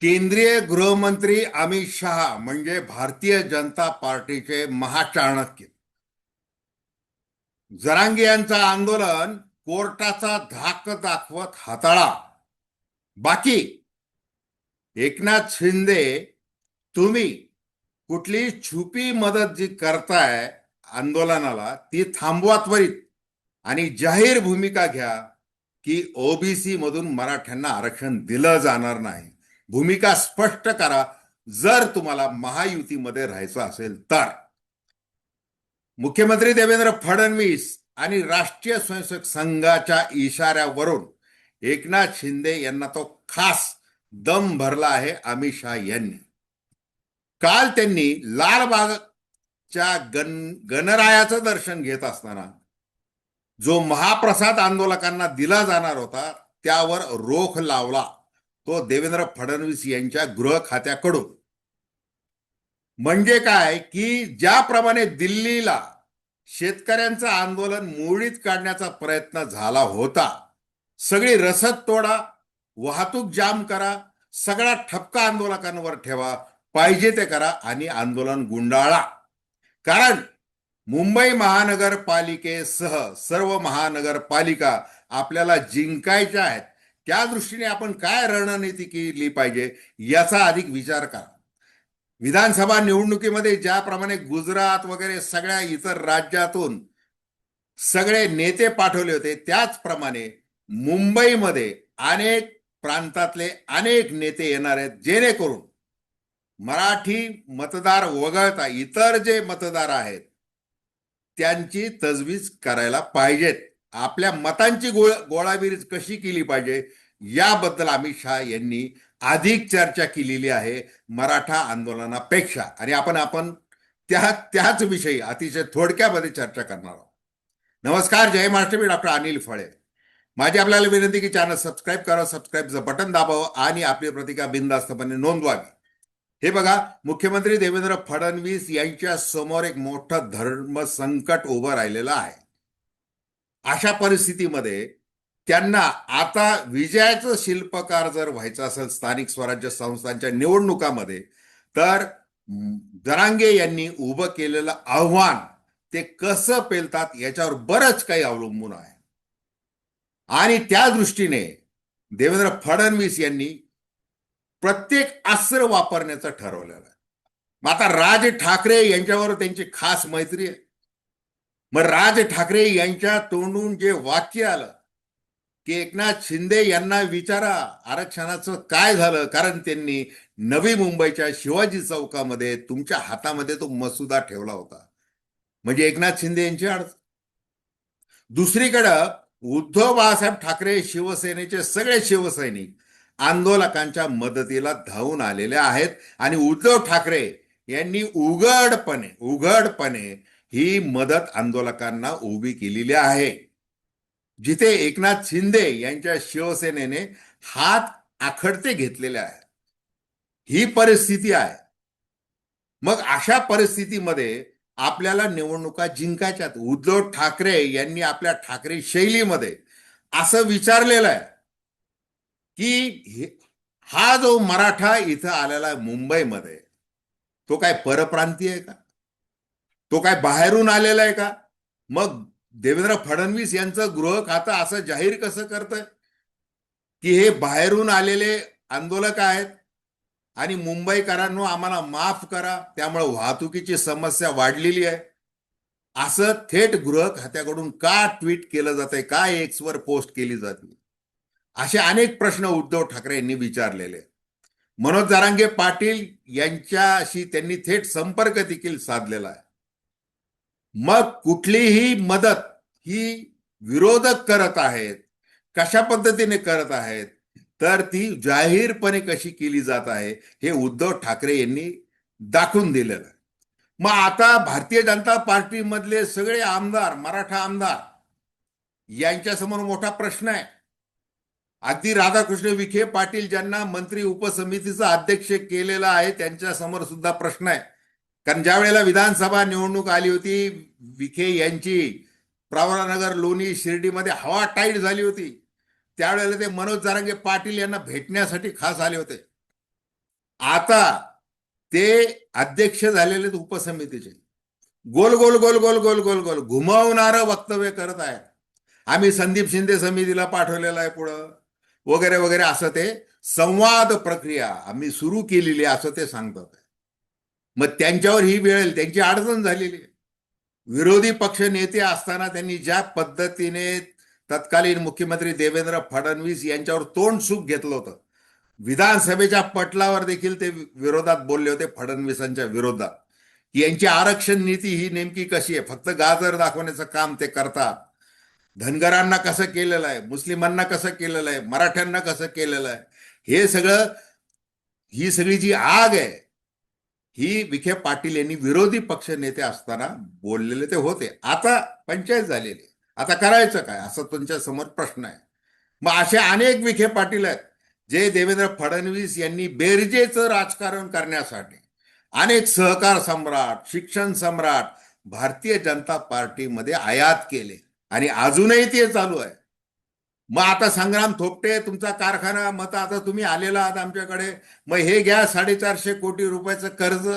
केंद्रीय गृहमंत्री अमित शहा म्हणजे भारतीय जनता पार्टीचे महाचाणक्य. जरांगी यांचं आंदोलन कोर्टाचा धाक दाखवत हाताळा. बाकी एकनाथ शिंदे तुम्ही कुठली छुपी मदत जी करताय आंदोलनाला ती थांबवा त्वरित आणि जाहीर भूमिका घ्या की ओबीसी मधून मराठ्यांना आरक्षण दिलं जाणार नाही. भूमिका स्पष्ट करा. जर तुम्हाला महायुतीमध्ये राहायचं असेल तर. मुख्यमंत्री देवेंद्र फडणवीस आणि राष्ट्रीय स्वयंसेवक संघाच्या इशाऱ्यावरून एकनाथ शिंदे यांना तो खास दम भरला आहे अमित शहा यांनी. काल त्यांनी लालबागच्या गण गणरायाचं दर्शन घेत असताना जो महाप्रसाद आंदोलकांना दिला जाणार होता त्यावर रोख लावला. तो देवेंद्र फडणवीस यांच्या गृह खात्याकडून. म्हणजे काय? की ज्याप्रमाणे दिल्लीला शेतकऱ्यांचं आंदोलन मोडीत काढण्याचा प्रयत्न झाला होता सगळी रसद तोडा वाहतूक जाम करा सगळा ठपका आंदोलकांवर ठेवा पाहिजे ते करा आणि आंदोलन गुंडाळा. कारण मुंबई महानगरपालिकेसह सर्व महानगरपालिका आपल्याला जिंकायच्या आहेत त्या दृष्टीने आपण काय रणनीती केली पाहिजे याचा अधिक विचार करा. विधानसभा निवडणुकीमध्ये ज्याप्रमाणे गुजरात वगैरे सगळ्या इतर राज्यातून सगळे नेते पाठवले होते त्याचप्रमाणे मुंबईमध्ये अनेक प्रांतातले अनेक नेते येणार आहेत जेणेकरून मराठी मतदार वगळता इतर जे मतदार आहेत त्यांची तजवीज करायला पाहिजेत. आपल्या मतांची गोळ गोळाबिरीज कशी केली पाहिजे याबद्दल अमित शहा यांनी अधिक चर्चा केलेली आहे मराठा आंदोलनापेक्षा. आणि आपण आपण त्या त्याच विषयी अतिशय थोडक्यामध्ये चर्चा करणार आहोत. नमस्कार जय महाराष्ट्र मी डॉक्टर अनिल फळे. माझी आपल्याला विनंती की चॅनल सबस्क्राईब करा सबस्क्राईबचं बटन दाबावं आणि आपली प्रतिका बिनधास्तपणे नोंदवावी. हे बघा मुख्यमंत्री देवेंद्र फडणवीस यांच्या समोर एक मोठं धर्म संकट उभं राहिलेलं आहे. अशा परिस्थितीमध्ये त्यांना आता विजयाचं शिल्पकार जर व्हायचं असेल स्थानिक स्वराज्य संस्थांच्या निवडणुकामध्ये तर दरांगे यांनी उभं केलेलं आव्हान ते कसं पेलतात याच्यावर बरंच काही अवलंबून आहे. आणि त्या दृष्टीने देवेंद्र फडणवीस यांनी प्रत्येक अस्त्र वापरण्याचं ठरवलेलं आहे. मग आता राज ठाकरे यांच्यावर त्यांची खास मैत्री आहे. मग राज ठाकरे यांच्या तोंडून जे वाक्य आलं की एकनाथ शिंदे यांना विचारा आरक्षणाचं काय झालं? कारण त्यांनी नवी मुंबईच्या शिवाजी चौकामध्ये तुमच्या हातामध्ये तो मसुदा ठेवला होता. म्हणजे एकनाथ शिंदे यांची अडचण. दुसरीकडं उद्धव बाळासाहेब ठाकरे शिवसेनेचे सगळे शिवसैनिक आंदोलकांच्या मदतीला धावून आलेले आहेत आणि उद्धव ठाकरे यांनी उघडपणे उघडपणे ही मदत आंदोलकांना उभी केलेली आहे. जिथे एकनाथ शिंदे यांच्या शिवसेनेने हात आखडते घेतलेले आहे. ही परिस्थिती आहे. मग अशा परिस्थितीमध्ये आपल्याला निवडणुका जिंकायच्यात. उद्धव ठाकरे यांनी आपल्या ठाकरे शैलीमध्ये असं विचारलेलं आहे की हा जो मराठा इथं आलेला आहे मुंबईमध्ये तो काय परप्रांतीय आहे का? तो काय बाहेरून आलेला आहे का? मग देवेंद्र फडणवीस यांचं गृह खातं असं जाहीर कसं करतंय? की हे बाहेरून आलेले आंदोलक आहेत आणि मुंबईकरांनो आम्हाला माफ करा त्यामुळे वाहतुकीची समस्या वाढलेली आहे. असं थेट गृह खात्याकडून का ट्विट केलं जातंय? का एक्सवर पोस्ट केली जाते असे अनेक प्रश्न उद्धव ठाकरे यांनी विचारलेले. मनोज जारांगे पाटील यांच्याशी त्यांनी थेट संपर्क देखील साधलेला आहे. मग कुठलीही मदत ही विरोधक करत आहेत कशा पद्धतीने करत आहेत तर ती जाहीरपणे कशी केली जात आहे हे उद्धव ठाकरे यांनी दाखवून दिलेलं मग आता भारतीय जनता पार्टीमधले सगळे आमदार मराठा आमदार यांच्यासमोर मोठा प्रश्न आहे. अगदी राधाकृष्ण विखे पाटील ज्यांना मंत्री उपसमितीचा अध्यक्ष केलेला आहे त्यांच्यासमोर सुद्धा प्रश्न आहे. कारण ज्या वेळेला विधानसभा निवडणूक आली होती विखे यांची प्रवरानगर लोणी शिर्डीमध्ये हवा टाईट झाली होती. त्यावेळेला ते मनोज जारांगे पाटील यांना भेटण्यासाठी खास आले होते. आता ते अध्यक्ष झालेले आहेत उपसमितीचे. गोल गोल गोल गोल गोल गोल गोल घुमावणारं वक्तव्य करत आहेत. आम्ही संदीप शिंदे समितीला पाठवलेलं आहे पुढं. वगैरे वगैरे असं ते संवाद प्रक्रिया आम्ही सुरू केलेली असं ते सांगतात. मग त्यांच्यावर ही वेळ त्यांची अडचण झालेली विरोधी पक्ष नेते असताना त्यांनी ज्या पद्धतीने तत्कालीन मुख्यमंत्री देवेंद्र फडणवीस यांच्यावर तोंड सुख घेतलं होतं विधानसभेच्या पटलावर देखील ते विरोधात बोलले होते फडणवीसांच्या विरोधात. यांची आरक्षण नीती ही नेमकी कशी आहे? फक्त गाजर दाखवण्याचं काम ते करतात. धनगरांना कसं केलेलं आहे? मुस्लिमांना कसं केलेलं आहे? मराठ्यांना कसं केलेलं आहे? हे सगळं ही सगळी जी आग आहे ही विखे पाटील यांनी विरोधी पक्ष नेते असताना बोललेले ते होते. आता पंचायत झालेली आता करायचं काय? असं तुमच्यासमोर प्रश्न आहे. मग असे अनेक विखे पाटील आहेत जे देवेंद्र फडणवीस यांनी बेरजेचं राजकारण करण्यासाठी अनेक सहकार सम्राट शिक्षण सम्राट भारतीय जनता पार्टीमध्ये आयात केले. आणि अजूनही ते चालू आहे. मग आता संग्राम थोपटे तुमचा कारखाना मग आता तुम्ही आलेला आहात आमच्याकडे. मग हे घ्या साडेचारशे कोटी रुपयाचं कर्ज.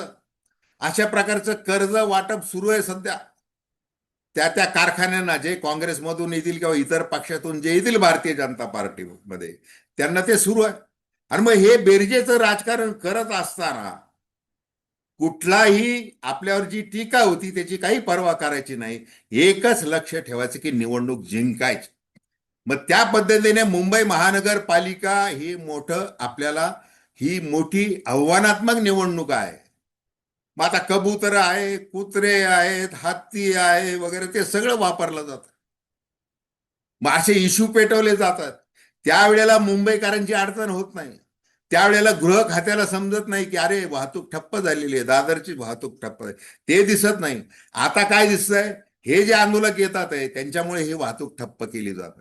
अशा प्रकारचं कर्ज वाटप सुरू आहे सध्या. त्या त्या कारखान्यांना जे काँग्रेसमधून येतील किंवा इतर पक्षातून जे येतील भारतीय जनता पार्टीमध्ये त्यांना ते सुरू आहे. आणि मग हे बेरजेचं राजकारण करत असताना कुठलाही आपल्यावर जी टीका होती त्याची काही पर्वा करायची नाही. एकच लक्ष ठेवायचं की निवडणूक जिंकायची. मग त्या पद्धतीने मुंबई महानगरपालिका ही मोठं आपल्याला ही मोठी आव्हानात्मक निवडणूक आहे. मग आता कबूतर आहे कुत्रे आहेत हत्ती आहे वगैरे ते सगळं वापरलं जातं. मग असे इश्यू पेटवले जातात. त्यावेळेला मुंबईकरांची अडचण होत नाही. त्यावेळेला गृह खात्याला समजत नाही की अरे वाहतूक ठप्प झालेली आहे दादरची वाहतूक ठप्प आहे. ते दिसत नाही. आता काय दिसतंय? हे जे आंदोलक येतात आहे त्यांच्यामुळे ही वाहतूक ठप्प केली जात.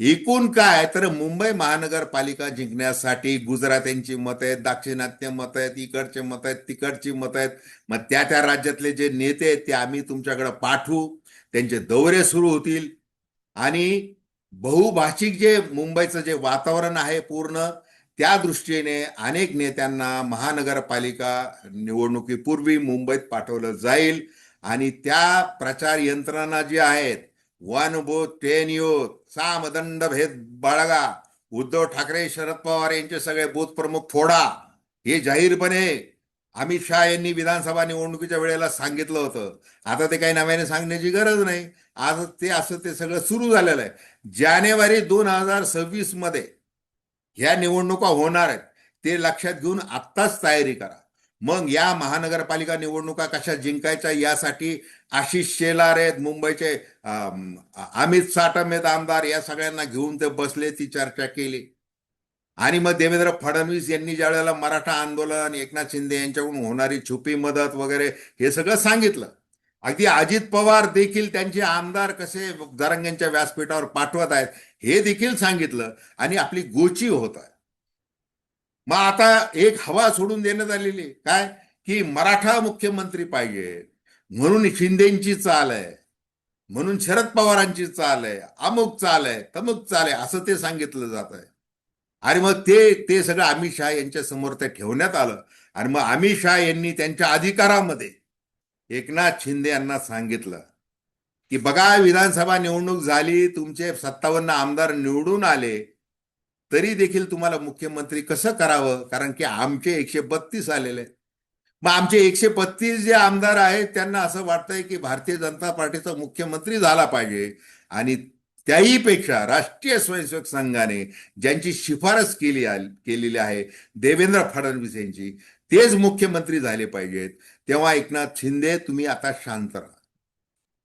एकूण काय? तर मुंबई महानगरपालिका जिंकण्यासाठी गुजरात्यांची मत आहेत दाक्षिणात्य मत आहेत इकडचे मत आहेत तिकडची मत आहेत. मग त्या त्या राज्यातले जे नेते आहेत ते आम्ही तुमच्याकडे पाठवू. त्यांचे दौरे सुरू होतील. आणि बहुभाषिक जे मुंबईचं जे वातावरण आहे पूर्ण त्या दृष्टीने अनेक नेत्यांना महानगरपालिका निवडणुकीपूर्वी मुंबईत पाठवलं जाईल. आणि त्या प्रचार यंत्रणा जी आहेत वन बोथ सामदंड भेद बाळगा उद्धव ठाकरे शरद पवार यांचे सगळे बूथ प्रमुख फोडा। हे जाहीरपणे अमित शहा यांनी विधानसभा निवडणुकीच्या वेळेला सांगितलं होतं। आता ते काही नव्याने सांगण्याची गरज नाही। आज ते असं ते सगळं सुरू झालेलं आहे। जानेवारी दोन हजार सव्वीसमध्ये ह्या निवडणुका होणार आहेत। ते लक्षात घेऊन आत्ताच तयारी करा। मग या महानगरपालिका निवडणुका कशा जिंकायच्या यासाठी आशिष शेलार आहेत मुंबईचे अमित साटम आहेत आमदार या सगळ्यांना घेऊन ते बसले ती चर्चा केली. आणि मग देवेंद्र फडणवीस यांनी ज्या वेळेला मराठा आंदोलन एकनाथ शिंदे यांच्याकडून होणारी छुपी मदत वगैरे हे सगळं सांगितलं. अगदी अजित पवार देखील त्यांचे आमदार कसे दरंग्यांच्या व्यासपीठावर पाठवत आहेत हे देखील सांगितलं. आणि आपली गोची होत आहे. मग आता एक हवा सोडून देण्यात आलेली काय? की मराठा मुख्यमंत्री पाहिजे. म्हणून शिंदेची चाल आहे. म्हणून शरद पवारांची चाल आहे. अमुक चाल आहे तमुक चाल आहे असं ते सांगितलं जात आहे. आणि मग ते ते सगळं अमित शहा यांच्या समोर ते ठेवण्यात आलं. आणि मग अमित शहा यांनी त्यांच्या अधिकारामध्ये एकनाथ शिंदे यांना सांगितलं की बघा विधानसभा निवडणूक झाली तुमचे सत्तावन्न आमदार निवडून आले तरी देखील तुम्हाला मुख्यमंत्री कसं करावं? कारण की आमचे एकशे बत्तीस आलेले आहेत. मग आमचे एकशे बत्तीस जे आमदार आहेत त्यांना असं वाटतंय की भारतीय जनता पार्टीचा मुख्यमंत्री झाला पाहिजे. आणि त्याही पेक्षा राष्ट्रीय स्वयंसेवक संघाने ज्यांची शिफारस केली केलेली आहे देवेंद्र फडणवीस यांची तेच मुख्यमंत्री झाले पाहिजेत. तेव्हा एकनाथ शिंदे तुम्ही आता शांत राहा.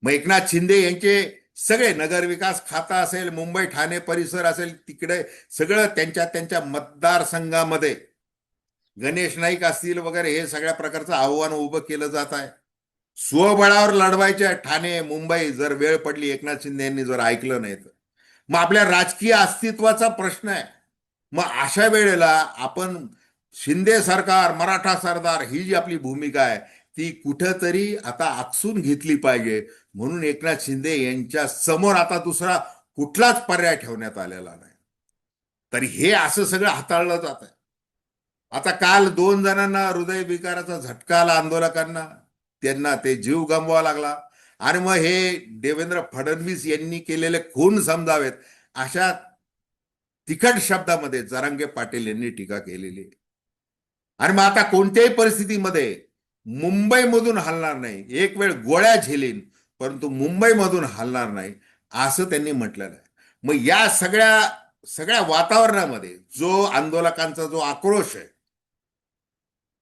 मग एकनाथ शिंदे यांचे सगळे नगरविकास खाता असेल मुंबई ठाणे परिसर असेल तिकडे सगळं त्यांच्या त्यांच्या मतदारसंघामध्ये गणेश नाईक असतील वगैरे हे सगळ्या प्रकारचं आव्हान उभं केलं जात आहे. स्वबळावर लढवायचे ठाणे मुंबई जर वेळ पडली एकनाथ शिंदे यांनी जर ऐकलं नाही तर. मग आपल्या राजकीय अस्तित्वाचा प्रश्न आहे. मग अशा वेळेला आपण शिंदे सरकार मराठा सरदार ही जी आपली भूमिका आहे ती कुठंतरी आता आकसून घेतली पाहिजे. म्हणून एकनाथ शिंदे यांच्या समोर आता दुसरा कुठलाच पर्याय ठेवण्यात आलेला नाही. तर हे असं सगळं हाताळलं जात आहे आता काल दोन जणांना हृदयविकाराचा झटका आला आंदोलकांना. त्यांना ते जीव गमवावा लागला. आणि मग हे देवेंद्र फडणवीस यांनी केलेले खून समजावेत. अशा तिखट शब्दामध्ये जरांगे पाटील यांनी टीका केलेली आहे. आणि मग आता कोणत्याही परिस्थितीमध्ये मुंबईमधून हलणार नाही. एक वेळ गोळ्या झेलीन परंतु मुंबईमधून हलणार नाही असं त्यांनी म्हटलेलं आहे. मग या सगळ्या सगळ्या वातावरणामध्ये जो आंदोलकांचा जो आक्रोश आहे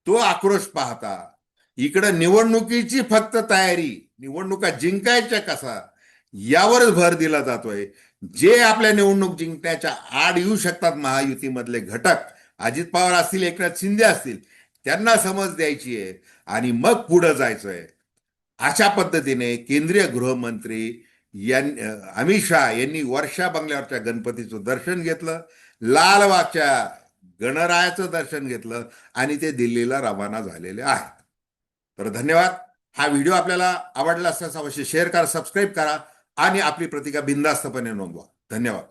तो आक्रोश पाहता इकडं निवडणुकीची फक्त तयारी निवडणुका जिंकायच्या कसा यावरच भर दिला जातोय. जे आपल्या निवडणूक जिंकण्याच्या आड येऊ शकतात महायुतीमधले घटक अजित पवार असतील एकनाथ शिंदे असतील त्यांना समज द्यायची आहे. आणि मग पुढं जायचंय. अशा पद्धतीने केंद्रीय गृहमंत्री यांनी अमित शहा यांनी वर्षा बंगल्यावरच्या गणपतीचं दर्शन घेतलं. लालबागच्या गणरायाचं दर्शन घेतलं आणि ते दिल्लीला रवाना झालेले आहेत. तर धन्यवाद. हा व्हिडिओ आपल्याला आवडला असल्यास अवश्य शेअर करा सबस्क्राईब करा आणि आपली प्रतिका बिंदास्तपणे नोंदवा. धन्यवाद.